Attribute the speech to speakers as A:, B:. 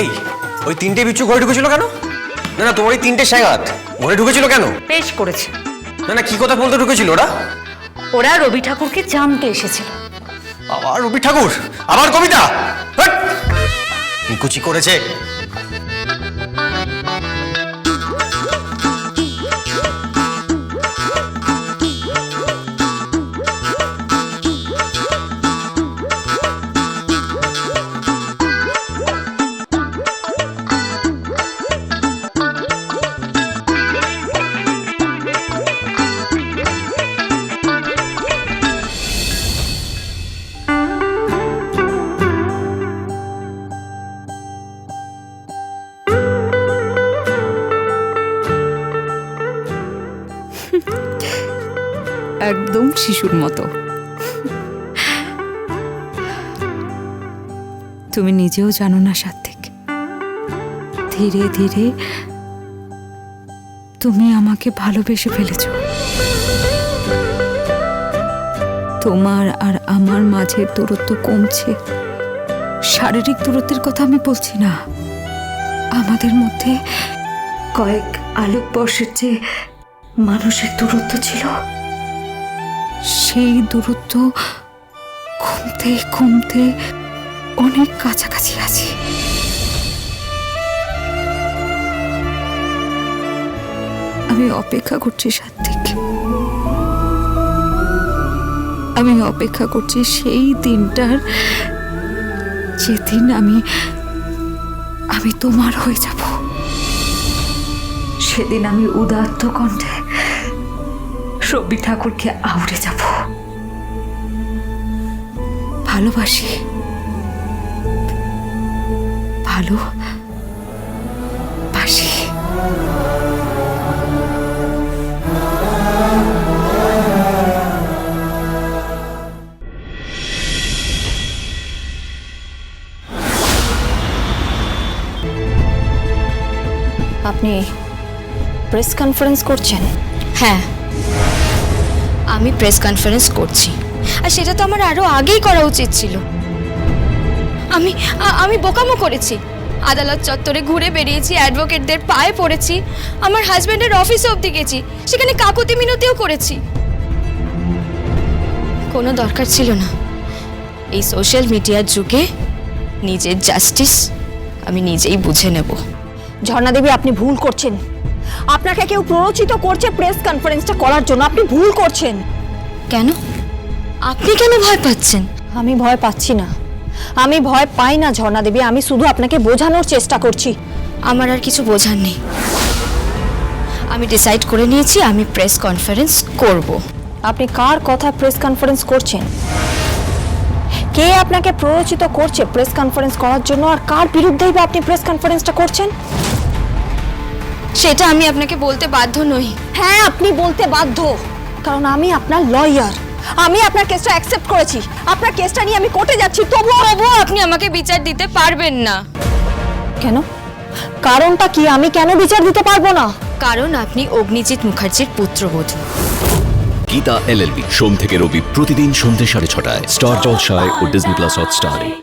A: এই ওই তিনটে বিচ্ছু ঘরে ঢুকেছিল কেন? না না তোমার ওই তিনটে স্যাঙাত ঘরে ঢুকেছিল কেন?
B: পেশ করেছে।
A: না না কি কথা বলতে ঢুকেছিল ওরা?
B: ওরা রবি ঠাকুরকে জানতে এসেছিল।
A: আবার রবি ঠাকুর? আবার কবিতা? কুচি নিকুচি করেছে।
C: একদম শিশুর মতো। তুমি নিজেও জানো না সাত্বিক ধীরে ধীরে তুমি আমাকে ভালোবেসে ফেলেছ। তোমার আর আমার মাঝের দূরত্ব কমছে। শারীরিক দূরত্বের কথা আমি বলছি না। আমাদের মধ্যে কয়েক আলোক বর্ষের যে মানুষের দূরত্ব ছিল। সেই দূরত্ব কমতে কমতে অনেক কাছাকাছি আছি। আমি অপেক্ষা করছি সাত্বিক। আমি অপেক্ষা করছি সেই দিনটার যেদিন আমি আমি তোমার হয়ে যাব। সেদিন আমি উদাত্ত কণ্ঠে রবি ঠাকুরকে আউড়ে যাব। ভালোবাসি। ভালো বাসি।
D: আপনি প্রেস কনফারেন্স করছেন?
E: হ্যাঁ। আমি প্রেস কনফারেন্স করছি। আর সেটা তো আমার আরও আগেই করা উচিত ছিল। আমি আমি বোকামো করেছি। আদালত চত্বরে ঘুরে বেরিয়েছি অ্যাডভোকেটদের পায়ে পড়েছি, আমার হাজব্যান্ডের অফিসে অবধি গেছি, সেখানে কাকুতি মিনতিও করেছি। কোনো দরকার ছিল না। এই সোশ্যাল মিডিয়ার যুগে নিজের জাস্টিস আমি নিজেই বুঝে নেব।
D: ঝর্ণা দেবী আপনি ভুল করছেন। আপনাকে কেউ প্ররোচিত করছে প্রেস কনফারেন্সটা করার জন্য। আপনি ভুল করছেন।
E: কেন? আপনি কেন ভয় পাচ্ছেন?
D: আমি ভয় পাচ্ছি না। আমি ভয় পাই না ঝর্ণা দেবী। আমি শুধু আপনাকে বোঝানোর চেষ্টা করছি।
E: আমার আর কিছু বোঝার নেই। আমি ডিসাইড করে নিয়েছি আমি প্রেস কনফারেন্স করব।
D: আপনি কার কথা প্রেস কনফারেন্স করছেন? কে আপনাকে প্ররোচিত করছে প্রেস কনফারেন্স করার জন্য? আর কার বিরুদ্ধেই বা আপনি প্রেস কনফারেন্সটা করছেন?
E: সেটা আমি আপনাকে বলতে বাধ্য নই।
D: হ্যাঁ আপনি বলতে বাধ্য। কারণ আমি আপনার লয়ার আমি আপনার কেসটা অ্যাকসেপ্ট করেছি। আপনার কেসটা নিয়ে আমি কোর্টে যাচ্ছি। তবুও
E: তবুও আপনি আমাকে বিচার দিতে পারবেন না।
D: কেন? কারণটা কি? আমি কেন বিচার দিতে পারব না?
E: কারণ আপনি অগ্নিজিৎ মুখার্জির পুত্র পুত্রবধূ।
F: গীতা এলএলবি সোম থেকে রবি প্রতিদিন সন্ধ্যে সাড়ে ছটায়। স্টার জলসায় ও ডিজনি প্লাস হটস্টারে